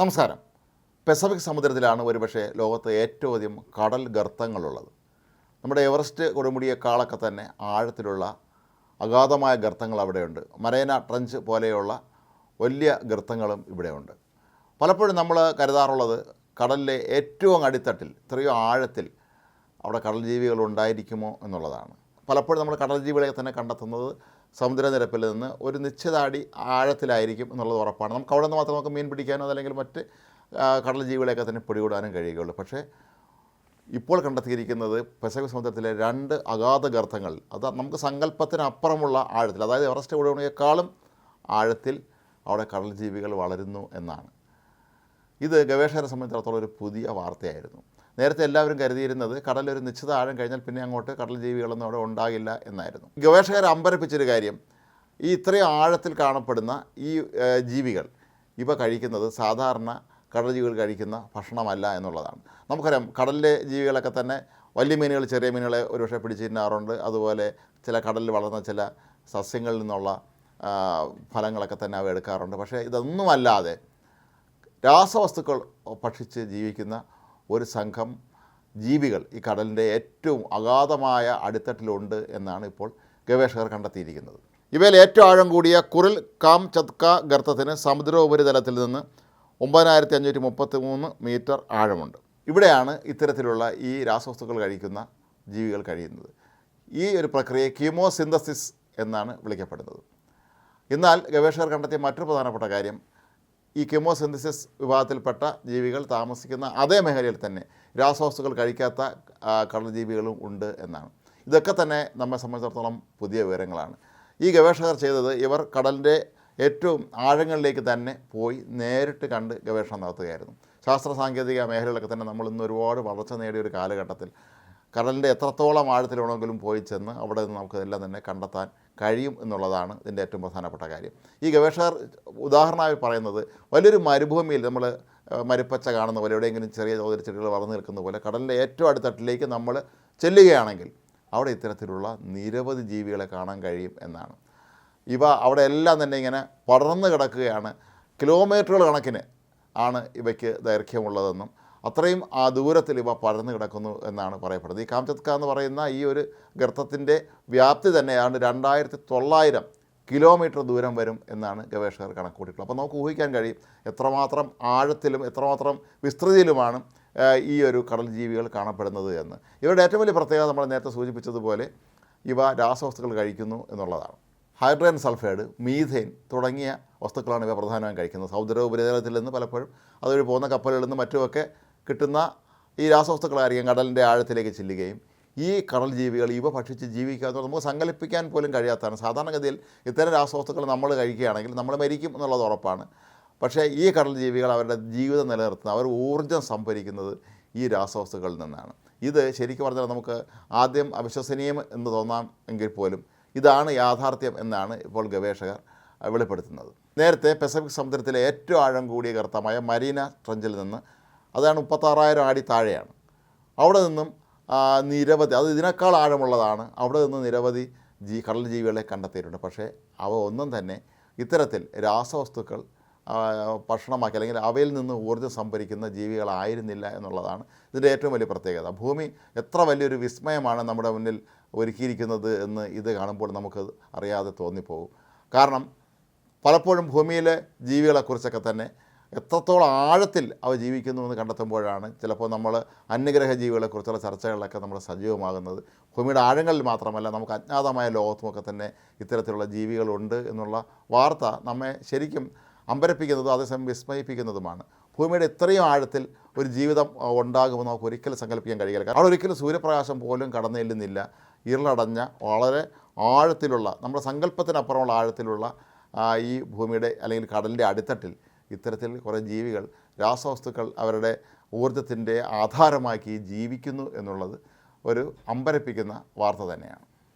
നമസ്കാരം. പെസഫിക് സമുദ്രത്തിലാണ് ഒരുപക്ഷെ ലോകത്ത് ഏറ്റവും അധികം കടൽ ഗർത്തങ്ങളുള്ളത്. നമ്മുടെ എവറസ്റ്റ് കൊടുമുടിയേക്കാളൊക്കെ തന്നെ ആഴത്തിലുള്ള അഗാധമായ ഗർത്തങ്ങൾ അവിടെയുണ്ട്. മരേന ട്രഞ്ച് പോലെയുള്ള വലിയ ഗർത്തങ്ങളും ഇവിടെയുണ്ട്. പലപ്പോഴും നമ്മൾ കരുതാറുള്ളത് കടലിലെ ഏറ്റവും അടിത്തട്ടിൽ ഇത്രയോ ആഴത്തിൽ അവിടെ കടൽ ജീവികൾ ഉണ്ടായിരിക്കുമോ എന്നുള്ളതാണ്. പലപ്പോഴും നമ്മൾ കടൽ ജീവികളെ തന്നെ കണ്ടെത്തുന്നത് സമുദ്രനിരപ്പിൽ നിന്ന് ഒരു നിശ്ചിത അടി ആഴത്തിലായിരിക്കും എന്നുള്ളത് ഉറപ്പാണ്. നമുക്ക് അവിടെ നിന്ന് മാത്രം നമുക്ക് മീൻ പിടിക്കാനോ അതല്ലെങ്കിൽ മറ്റ് കടൽ ജീവികളെയൊക്കെ തന്നെ പിടികൂടാനും കഴിയുകയുള്ളൂ. പക്ഷേ ഇപ്പോൾ കണ്ടെത്തിയിരിക്കുന്നത് പസഫിക് സമുദ്രത്തിലെ രണ്ട് അഗാധ ഗർത്തങ്ങൾ. അത് നമുക്ക് സങ്കല്പത്തിനപ്പുറമുള്ള ആഴത്തിൽ അതായത് എവറസ്റ്റ് ഉടമയേക്കാളും ആഴത്തിൽ അവിടെ കടൽ ജീവികൾ വളരുന്നു എന്നാണ്. ഇത് ഗവേഷകരെ സംബന്ധിച്ചിടത്തോളം ഒരു പുതിയ വാർത്തയായിരുന്നു. നേരത്തെ എല്ലാവരും കരുതിയിരുന്നത് കടൽ ഒരു നിശ്ചിത ആഴം കഴിഞ്ഞാൽ പിന്നെ അങ്ങോട്ട് കടൽ ജീവികളൊന്നും അവിടെ ഉണ്ടാകില്ല എന്നായിരുന്നു. ഗവേഷകർ അമ്പരപ്പിച്ചൊരു കാര്യം ഈ ഇത്രയും ആഴത്തിൽ കാണപ്പെടുന്ന ഈ ജീവികൾ ഇവ കഴിക്കുന്നത് സാധാരണ കടൽ ജീവികൾ കഴിക്കുന്ന ഭക്ഷണമല്ല എന്നുള്ളതാണ്. നമുക്കറിയാം കടലിലെ ജീവികളൊക്കെ തന്നെ വലിയ മീനുകൾ ചെറിയ മീനുകളെ ഒരുപക്ഷെ പിടിച്ചിരുന്നാറുണ്ട്. അതുപോലെ ചില കടലിൽ വളർന്ന ചില സസ്യങ്ങളിൽ നിന്നുള്ള ഫലങ്ങളൊക്കെ തന്നെ അവ എടുക്കാറുണ്ട്. പക്ഷേ ഇതൊന്നുമല്ലാതെ രാസവസ്തുക്കൾ ഭക്ഷിച്ച് ജീവിക്കുന്ന ഒരു സംഘം ജീവികൾ ഈ കടലിന്റെ ഏറ്റവും അഗാധമായ അടിത്തട്ടിലുണ്ട് എന്നാണ് ഇപ്പോൾ ഗവേഷകർ കണ്ടെത്തിയിരിക്കുന്നത്. ഇവയിൽ ഏറ്റവും ആഴം കൂടിയ കുറിൽ കാം ചത്ക ഗർത്തത്തിന് സമുദ്ര ഉപരിതലത്തിൽ നിന്ന് ഒമ്പതിനായിരത്തി അഞ്ഞൂറ്റി മുപ്പത്തി മൂന്ന് മീറ്റർ ആഴമുണ്ട്. ഇവിടെയാണ് ഇത്തരത്തിലുള്ള ഈ രാസവസ്തുക്കൾ കഴിക്കുന്ന ജീവികൾ കഴിയുന്നത്. ഈ ഒരു പ്രക്രിയ കീമോസിന്തസിസ് എന്നാണ് വിളിക്കപ്പെടുന്നത്. എന്നാൽ ഗവേഷകർ കണ്ടെത്തിയ മറ്റൊരു പ്രധാനപ്പെട്ട കാര്യം ഈ കെമോസിന്തസിസ് വിഭാഗത്തിൽപ്പെട്ട ജീവികൾ താമസിക്കുന്ന അതേ മേഖലയിൽ തന്നെ രാസവസ്തുക്കൾ കഴിക്കാത്ത കടൽജീവികളും ഉണ്ട് എന്നാണ്. ഇതൊക്കെ തന്നെ നമ്മെ സംബന്ധിച്ചിടത്തോളം പുതിയ വിവരങ്ങളാണ്. ഈ ഗവേഷകർ ചെയ്തത് ഇവർ കടലിന്റെ ഏറ്റവും ആഴങ്ങളിലേക്ക് തന്നെ പോയി നേരിട്ട് കണ്ട് ഗവേഷണം നടത്തുകയായിരുന്നു. ശാസ്ത്ര സാങ്കേതിക മേഖലകളൊക്കെ തന്നെ നമ്മൾ ഇന്ന് ഒരുപാട് വളർച്ച നേടിയ ഒരു കാലഘട്ടത്തിൽ കടലിന്റെ എത്രത്തോളം ആഴത്തിലാണെങ്കിലും പോയി ചെന്ന് അവിടെ നിന്ന് നമുക്കിതെല്ലാം തന്നെ കണ്ടെത്താൻ കഴിയും എന്നുള്ളതാണ് ഇതിന്റെ ഏറ്റവും പ്രധാനപ്പെട്ട കാര്യം. ഈ ഗവേഷകർ ഉദാഹരണമായി പറയുന്നത് വലിയൊരു മരുഭൂമിയിൽ നമ്മൾ മരുപ്പച്ച കാണുന്ന പോലെ എവിടെയെങ്കിലും ചെറിയ തോതിൽ ചെടികൾ വളർന്നു നിൽക്കുന്ന പോലെ കടലിന്റെ ഏറ്റവും അടുത്തട്ടിലേക്ക് നമ്മൾ ചെല്ലുകയാണെങ്കിൽ അവിടെ ഇത്തരത്തിലുള്ള നിരവധി ജീവികളെ കാണാൻ കഴിയും എന്നാണ്. ഇവ അവിടെ എല്ലാം തന്നെ ഇങ്ങനെ പടർന്നു കിടക്കുകയാണ്. കിലോമീറ്ററുകൾ കണക്കിന് ആണ് ഇവയ്ക്ക് ദൈർഘ്യമുള്ളതെന്നും അത്രയും ആ ദൂരത്തിൽ ഇവ പടർന്നു കിടക്കുന്നു എന്നാണ് പറയപ്പെടുന്നത്. ഈ കാംചത്ക എന്ന് പറയുന്ന ഈ ഒരു ഗർത്തത്തിന്റെ വ്യാപ്തി തന്നെയാണ് രണ്ടായിരത്തി തൊള്ളായിരം കിലോമീറ്റർ ദൂരം വരും എന്നാണ് ഗവേഷകർ കണക്കൂട്ടിയിട്ടുള്ളത് അപ്പോൾ നമുക്ക് ഊഹിക്കാൻ കഴിയും എത്രമാത്രം ആഴത്തിലും എത്രമാത്രം വിസ്തൃതിയിലുമാണ് ഈ ഒരു കടൽ ജീവികൾ കാണപ്പെടുന്നത് എന്ന്. ഇവരുടെ ഏറ്റവും വലിയ പ്രത്യേകത നമ്മൾ നേരത്തെ സൂചിപ്പിച്ചതുപോലെ ഇവ രാസവസ്തുക്കൾ കഴിക്കുന്നു എന്നുള്ളതാണ്. ഹൈഡ്രജൻ സൾഫൈഡ് മീഥെയിൻ തുടങ്ങിയ വസ്തുക്കളാണ് ഇവ പ്രധാനമായും കഴിക്കുന്നത്. സൗദര ഉപരിതലത്തിൽ നിന്ന് പലപ്പോഴും അതുവഴി പോകുന്ന കപ്പലുകളിൽ നിന്ന് മറ്റുമൊക്കെ കിട്ടുന്ന ഈ രാസവസ്തുക്കളായിരിക്കും കടലിന്റെ ആഴത്തിലേക്ക് ചെല്ലുകയും ഈ കടൽ ജീവികൾ ഇവ ഭക്ഷിച്ച് ജീവിക്കുക എന്ന് നമുക്ക് സങ്കല്പിക്കാൻ പോലും കഴിയാത്തതാണ്. സാധാരണഗതിയിൽ ഇത്തരം രാസവസ്തുക്കൾ നമ്മൾ കഴിക്കുകയാണെങ്കിൽ നമ്മൾ മരിക്കും എന്നുള്ളത് ഉറപ്പാണ്. പക്ഷേ ഈ കടൽ ജീവികൾ അവരുടെ ജീവിതം നിലനിർത്തുന്ന അവർ ഊർജം സംഭരിക്കുന്നത് ഈ രാസവസ്തുക്കളിൽ നിന്നാണ്. ഇത് ശരിക്കും പറഞ്ഞാൽ നമുക്ക് ആദ്യം അവിശ്വസനീയം എന്ന് തോന്നാം എങ്കിൽ പോലും ഇതാണ് യാഥാർത്ഥ്യം എന്നാണ് ഇപ്പോൾ ഗവേഷകർ വെളിപ്പെടുത്തുന്നത്. നേരത്തെ പസഫിക് സമുദ്രത്തിലെ ഏറ്റവും ആഴം കൂടിയ കർത്തമായ മരീന ട്രഞ്ചിൽ നിന്ന് അതാണ് മുപ്പത്താറായിരം അടി താഴെയാണ്. അവിടെ നിന്നും നിരവധി അത് ഇതിനേക്കാൾ ആഴമുള്ളതാണ്. അവിടെ നിന്ന് നിരവധി ജീ കടൽ ജീവികളെ കണ്ടെത്തിയിട്ടുണ്ട്. പക്ഷേ അവ ഒന്നും തന്നെ ഇത്തരത്തിൽ രാസവസ്തുക്കൾ ഭക്ഷണമാക്കി അല്ലെങ്കിൽ അവയിൽ നിന്ന് ഊർജം സംഭരിക്കുന്ന ജീവികളായിരുന്നില്ല എന്നുള്ളതാണ് ഇതിന്റെ ഏറ്റവും വലിയ പ്രത്യേകത. ഭൂമി എത്ര വലിയൊരു വിസ്മയമാണ് നമ്മുടെ മുന്നിൽ ഒരുക്കിയിരിക്കുന്നത് എന്ന് ഇത് കാണുമ്പോൾ നമുക്ക് അറിയാതെ തോന്നിപ്പോകും. കാരണം പലപ്പോഴും ഭൂമിയിലെ ജീവികളെക്കുറിച്ചൊക്കെ തന്നെ എത്രത്തോളം ആഴത്തിൽ അവ ജീവിക്കുന്നു എന്ന് കണ്ടെത്തുമ്പോഴാണ് ചിലപ്പോൾ നമ്മൾ അന്യഗ്രഹ ജീവികളെക്കുറിച്ചുള്ള ചർച്ചകളിലൊക്കെ നമ്മൾ സജീവമാകുന്നത്. ഭൂമിയുടെ ആഴങ്ങളിൽ മാത്രമല്ല നമുക്ക് അജ്ഞാതമായ ലോകത്തുമൊക്കെ തന്നെ ഇത്തരത്തിലുള്ള ജീവികളുണ്ട് എന്നുള്ള വാർത്ത നമ്മെ ശരിക്കും അമ്പരപ്പിക്കുന്നതും അതേസമയം വിസ്മയിപ്പിക്കുന്നതുമാണ്. ഭൂമിയുടെ ഇത്രയും ആഴത്തിൽ ഒരു ജീവിതം ഉണ്ടാകുമെന്ന് നമുക്ക് ഒരിക്കലും സങ്കല്പിക്കാൻ കഴിയില്ല. കാരണം ഒരിക്കലും സൂര്യപ്രകാശം പോലും കടന്നു ചെല്ലുന്നില്ല ഇരുളടഞ്ഞ വളരെ ആഴത്തിലുള്ള നമ്മുടെ സങ്കല്പത്തിനപ്പുറമുള്ള ആഴത്തിലുള്ള ഈ ഭൂമിയുടെ അല്ലെങ്കിൽ കടലിന്റെ അടിത്തട്ടിൽ ഇത്തരത്തിൽ കുറേ ജീവികൾ രാസവസ്തുക്കൾ അവരുടെ ഊർജത്തിന്റെ ആധാരമാക്കി ജീവിക്കുന്നു എന്നുള്ളത് ഒരു അമ്പരപ്പിക്കുന്ന വാർത്ത തന്നെയാണ്.